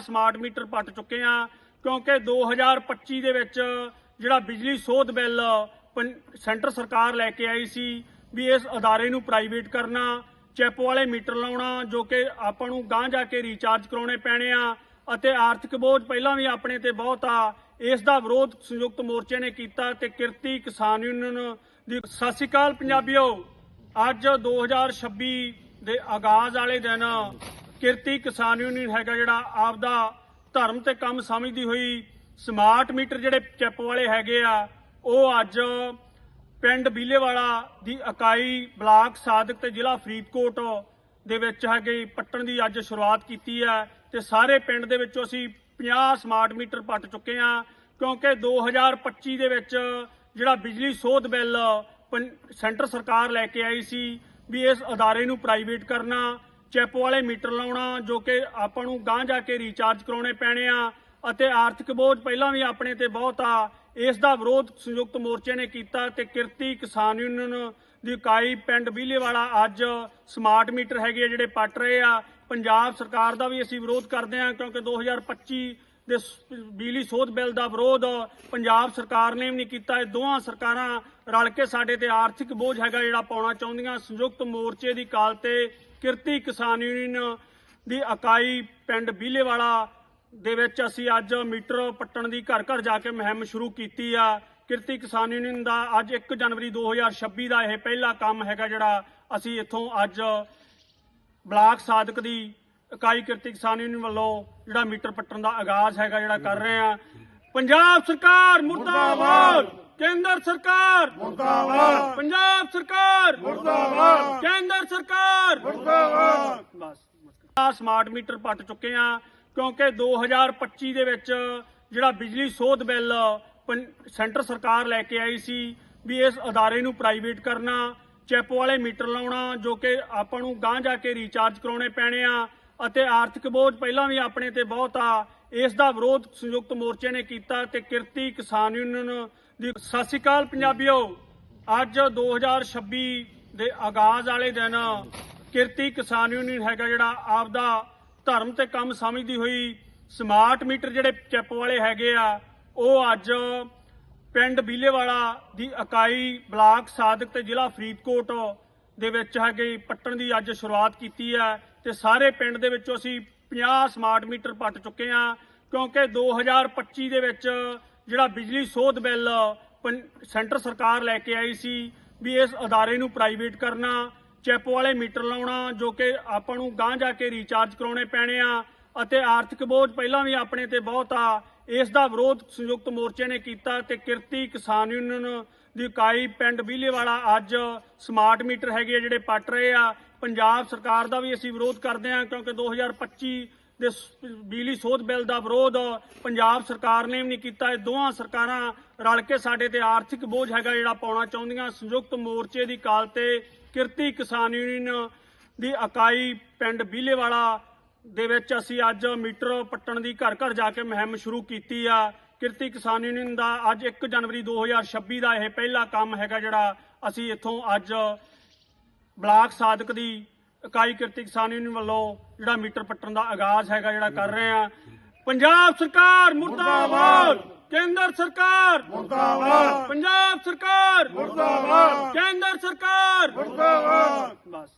Smart meter ਪੱਟ ਚੁੱਕੇ ਆ ਕਿਉਂਕਿ 2025 ਦੇ ਵਿੱਚ ਜਿਹੜਾ ਬਿਜਲੀ ਸੋਧ ਬਿੱਲ ਸੈਂਟਰ ਸਰਕਾਰ ਲੈ ਕੇ ਆਈ ਸੀ ਵੀ ਇਸ ਅਦਾਰੇ ਨੂੰ ਪ੍ਰਾਈਵੇਟ ਕਰਨਾ, ਚੈਪ ਵਾਲੇ ਮੀਟਰ ਲਾਉਣਾ, ਜੋ ਕਿ ਆਪਾਂ ਨੂੰ ਗਾਂਹ ਜਾ ਕੇ ਰੀਚਾਰਜ ਕਰਾਉਣੇ ਪੈਣੇ ਆ, ਅਤੇ ਆਰਥਿਕ ਬੋਝ ਪਹਿਲਾਂ ਵੀ ਆਪਣੇ ਤੇ ਬਹੁਤ ਆ, ਇਸ ਦਾ ਵਿਰੋਧ ਸੰਯੁਕਤ ਮੋਰਚੇ ਨੇ ਕੀਤਾ ਤੇ ਕਿਰਤੀ ਕਿਸਾਨ ਯੂਨੀਅਨ ਦੀ ਸਤਿ ਸ਼੍ਰੀ ਅਕਾਲ ਪੰਜਾਬੀਓ। ਅੱਜ 2026 ਦੇ ਆਗਾਜ਼ ਵਾਲੇ ਦਿਨ ਕਿਰਤੀ ਕਿਸਾਨ ਯੂਨੀਅਨ ਹੈਗਾ ਜਿਹੜਾ ਆਪਦਾ ਧਰਮ ਤੇ ਕੰਮ ਸਮਝਦੀ ਹੋਈ ਸਮਾਰਟ ਮੀਟਰ ਜਿਹੜੇ ਚੈਪ ਵਾਲੇ ਹੈਗੇ ਆ, ਉਹ ਅੱਜ ਪਿੰਡ ਬੀਲੇਵਾਲਾ ਦੀ ਇਕਾਈ ਬਲਾਕ ਸਾਦਕ ਤੇ ਜ਼ਿਲ੍ਹਾ ਫਰੀਦਕੋਟ ਦੇ ਵਿੱਚ ਹੈਗੇ ਪੱਟਣ ਦੀ ਅੱਜ ਸ਼ੁਰੂਆਤ ਕੀਤੀ ਹੈ ਤੇ ਸਾਰੇ ਪਿੰਡ ਦੇ ਵਿੱਚੋਂ ਅਸੀਂ 50 ਸਮਾਰਟ ਮੀਟਰ ਪੱਟ ਚੁੱਕੇ ਆ ਕਿਉਂਕਿ 2025 ਦੇ ਵਿੱਚ ਜਿਹੜਾ ਬਿਜਲੀ ਸੋਧ ਬਿੱਲ ਪੰ- ਸੈਂਟਰ ਸਰਕਾਰ ਲੈ ਕੇ ਆਈ ਸੀ ਵੀ ਇਸ ਅਦਾਰੇ ਨੂੰ ਪ੍ਰਾਈਵੇਟ ਕਰਨਾ ਚੈਪੋ ਵਾਲੇ ਮੀਟਰ ਲਾਉਣਾ, ਜੋ ਕਿ ਆਪਾਂ ਨੂੰ ਗਾਂਹ ਜਾ ਕੇ ਰੀਚਾਰਜ ਕਰਾਉਣੇ ਪੈਣੇ ਆ, ਅਤੇ ਆਰਥਿਕ ਬੋਝ ਪਹਿਲਾਂ ਵੀ ਆਪਣੇ ਤੇ ਬਹੁਤ ਆ। ਇਸ ਦਾ ਵਿਰੋਧ ਸੰਯੁਕਤ ਮੋਰਚੇ ਨੇ ਕੀਤਾ ਤੇ ਕਿਰਤੀ ਕਿਸਾਨ ਯੂਨੀਅਨ ਦੀ ਇਕਾਈ ਪਿੰਡ ਬੀਲੇਵਾਲਾ ਅੱਜ ਸਮਾਰਟ ਮੀਟਰ ਹੈਗੇ ਆ ਜਿਹੜੇ ਪੱਟ ਰਹੇ ਆ। ਪੰਜਾਬ ਸਰਕਾਰ ਦਾ ਵੀ ਅਸੀਂ ਵਿਰੋਧ ਕਰਦੇ ਆ, ਕਿਉਂਕਿ 2025 ਦੇ ਬਿਜਲੀ ਸੋਧ ਬਿੱਲ ਦਾ ਵਿਰੋਧ ਪੰਜਾਬ ਸਰਕਾਰ ਨੇ ਵੀ ਨਹੀਂ ਕੀਤਾ। ਇਹ ਦੋਹਾਂ ਸਰਕਾਰਾਂ ਰਲ ਕੇ ਸਾਡੇ ਤੇ ਆਰਥਿਕ ਬੋਝ ਹੈਗਾ ਜਿਹੜਾ ਪਾਉਣਾ ਚਾਹੁੰਦੀਆਂ। ਸੰਯੁਕਤ ਮੋਰਚੇ ਦੀ ਕਾਲ ਤੇ ਕਿਰਤੀ ਕਿਸਾਨ ਯੂਨੀਅਨ ਦੀ ਇਕਾਈ ਪਿੰਡ ਬੀਲੇਵਾਲਾ ਦੇ ਵਿੱਚ ਅਸੀਂ ਅੱਜ ਮੀਟਰ ਪੱਟਣ ਦੀ ਘਰ ਘਰ ਜਾ ਕੇ ਮੁਹਿੰਮ ਸ਼ੁਰੂ ਕੀਤੀ ਆ। ਕਿਰਤੀ ਕਿਸਾਨ ਯੂਨੀਅਨ ਦਾ ਅੱਜ 1 ਜਨਵਰੀ 2026 ਦਾ ਇਹ ਪਹਿਲਾ ਕੰਮ ਹੈਗਾ ਜਿਹੜਾ ਅਸੀਂ ਇੱਥੋਂ ਅੱਜ ਬਲਾਕ ਸਾਦਕ ਦੀ ਇਕਾਈ ਕਿਰਤੀ ਕਿਸਾਨ ਯੂਨੀਅਨ ਵੱਲੋਂ ਜਿਹੜਾ ਮੀਟਰ ਪੱਟਣ ਦਾ ਆਗਾਜ਼ ਹੈਗਾ ਜਿਹੜਾ ਕਰ ਰਹੇ ਆ ਪੰਜਾਬ ਸਰਕਾਰ ਮੁਰਦਾਬਾਦ। ਕੇਂਦਰ ਸਰਕਾਰ ਮੁਰਦਾਬਾਦ। ਪੰਜਾਬ ਸਰਕਾਰ ਮੁਰਦਾਬਾਦ। ਕੇਂਦਰ ਸਰਕਾਰ ਮੁਰਦਾਬਾਦ। ਬਸ ਆ ਸਮਾਰਟ ਮੀਟਰ ਪੱਟ ਚੁੱਕੇ ਆ ਕਿਉਂਕਿ 2025 ਦੇ ਵਿੱਚ ਜਿਹੜਾ ਬਿਜਲੀ ਸੋਧ ਬਿੱਲ ਸੈਂਟਰ ਸਰਕਾਰ ਲੈ ਕੇ ਆਈ ਸੀ ਵੀ ਇਸ ਅਦਾਰੇ ਨੂੰ ਪ੍ਰਾਈਵੇਟ ਕਰਨਾ ਚਿੱਪ ਵਾਲੇ ਮੀਟਰ ਲਾਉਣਾ ਜੋ ਕਿ ਆਪਾਂ ਨੂੰ ਗਾਂਹ ਜਾ ਕੇ ਰੀਚਾਰਜ ਕਰਾਉਣੇ ਪੈਣੇ ਆ। ਅਤੇ ਆਰਥਿਕ ਬੋਝ ਪਹਿਲਾਂ ਵੀ ਆਪਣੇ ਤੇ ਬਹੁਤ ਆ। ਇਸ ਦਾ ਵਿਰੋਧ ਸੰਯੁਕਤ ਮੋਰਚੇ ਨੇ ਕੀਤਾ ਤੇ ਕਿਰਤੀ ਕਿਸਾਨ ਯੂਨੀਅਨ ਦੀ ਸਤਿ ਸ਼੍ਰੀ ਅਕਾਲ ਪੰਜਾਬੀਓ। ਅੱਜ 2026 ਦੇ ਆਗਾਜ਼ ਵਾਲੇ ਦਿਨ ਕਿਰਤੀ ਕਿਸਾਨ ਯੂਨੀਅਨ ਹੈਗਾ ਜਿਹੜਾ ਆਪਦਾ ਧਰਮ ਤੇ ਕੰਮ ਸਮਝਦੀ ਹੋਈ ਸਮਾਰਟ ਮੀਟਰ ਜਿਹੜੇ ਚਿੱਪ ਵਾਲੇ ਹੈਗੇ ਆ, ਉਹ ਅੱਜ ਪਿੰਡ ਬੀਲੇਵਾਲਾ ਦੀ ਇਕਾਈ ਬਲਾਕ ਸਾਦਕ ਤੇ ਜ਼ਿਲ੍ਹਾ ਫਰੀਦਕੋਟ ਦੇ ਵਿੱਚ ਹੈਗੇ ਪੱਟਣ ਦੀ ਅੱਜ ਸ਼ੁਰੂਆਤ ਕੀਤੀ ਹੈ। ਤੇ ਸਾਰੇ ਪਿੰਡ ਦੇ ਵਿੱਚੋਂ ਅਸੀਂ 50 ਸਮਾਰਟ ਮੀਟਰ ਪੱਟ ਚੁੱਕੇ ਆ ਕਿਉਂਕਿ 2025 ਦੇ ਵਿੱਚ ਜਿਹੜਾ ਬਿਜਲੀ ਸੋਧ ਬਿੱਲ ਪੰ- ਸੈਂਟਰ ਸਰਕਾਰ ਲੈ ਕੇ ਆਈ ਸੀ ਵੀ ਇਸ ਅਦਾਰੇ ਨੂੰ ਪ੍ਰਾਈਵੇਟ ਕਰਨਾ, ਚੈਪ ਵਾਲੇ ਮੀਟਰ ਲਾਉਣਾ, ਜੋ ਕਿ ਆਪਾਂ ਨੂੰ ਗਾਂਹ ਜਾ ਕੇ ਰੀਚਾਰਜ ਕਰਾਉਣੇ ਪੈਣੇ ਆ, ਅਤੇ ਆਰਥਿਕ ਬੋਝ ਪਹਿਲਾਂ ਵੀ ਆਪਣੇ ਤੇ ਬਹੁਤ ਆ, ਇਸ ਦਾ ਵਿਰੋਧ ਸੰਯੁਕਤ ਮੋਰਚੇ ਨੇ ਕੀਤਾ ਤੇ ਕਿਰਤੀ ਕਿਸਾਨ ਯੂਨੀਅਨ ਦੀ ਇਕਾਈ ਪਿੰਡ ਬੀਲੇਵਾਲਾ ਅੱਜ ਸਮਾਰਟ ਮੀਟਰ ਹੈਗੇ ਆ ਜਿਹੜੇ ਪੱਟ ਰਹੇ ਆ ਪੰਜਾਬ ਸਰਕਾਰ ਦਾ ਵੀ ਅਸੀਂ ਵਿਰੋਧ ਕਰਦੇ ਹਾਂ, ਕਿਉਂਕਿ 2025 ਦੇ ਬਿਜਲੀ ਸੋਧ ਬਿੱਲ ਦਾ ਵਿਰੋਧ ਪੰਜਾਬ ਸਰਕਾਰ ਨੇ ਵੀ ਨਹੀਂ ਕੀਤਾ। ਇਹ ਦੋਹਾਂ ਸਰਕਾਰਾਂ ਰਲ ਕੇ ਸਾਡੇ ਤੇ ਆਰਥਿਕ ਬੋਝ ਹੈਗਾ ਜਿਹੜਾ ਪਾਉਣਾ ਚਾਹੁੰਦੀਆਂ। ਸੰਯੁਕਤ ਮੋਰਚੇ ਦੀ ਕਾਲ ਤੇ ਕਿਰਤੀ ਕਿਸਾਨ ਯੂਨੀਅਨ ਦੀ ਇਕਾਈ ਪਿੰਡ ਬੀਲੇਵਾਲਾ ਦੇ ਵਿੱਚ ਅਸੀਂ ਅੱਜ ਮੀਟਰ ਪੱਟਣ ਦੀ ਘਰ ਘਰ ਜਾ ਕੇ ਮੁਹਿੰਮ ਸ਼ੁਰੂ ਕੀਤੀ ਆ। ਕਿਰਤੀ ਕਿਸਾਨ ਯੂਨੀਅਨ ਦਾ ਅੱਜ 1 ਜਨਵਰੀ 2026 ਦਾ ਇਹ ਪਹਿਲਾ ਕੰਮ ਹੈਗਾ ਜਿਹੜਾ ਅਸੀਂ ਇੱਥੋਂ ਅੱਜ ਬਲਾਕ ਸਾਦਕ ਦੀ ਇਕਾਈ ਕਿਰਤੀ ਕਿਸਾਨ ਯੂਨੀਅਨ ਵੱਲੋਂ ਜਿਹੜਾ ਮੀਟਰ ਪੱਟਣ ਦਾ ਆਗਾਜ਼ ਹੈਗਾ ਜਿਹੜਾ ਕਰ ਰਹੇ ਆ ਪੰਜਾਬ ਸਰਕਾਰ ਮੁਰਦਾਬਾਦ। ਕੇਂਦਰ ਸਰਕਾਰ ਮੁਰਦਾਬਾਦ। ਪੰਜਾਬ ਸਰਕਾਰ ਮੁਰਦਾਬਾਦ। ਕੇਂਦਰ ਸਰਕਾਰ ਮੁਰਦਾਬਾਦ। ਬਸ।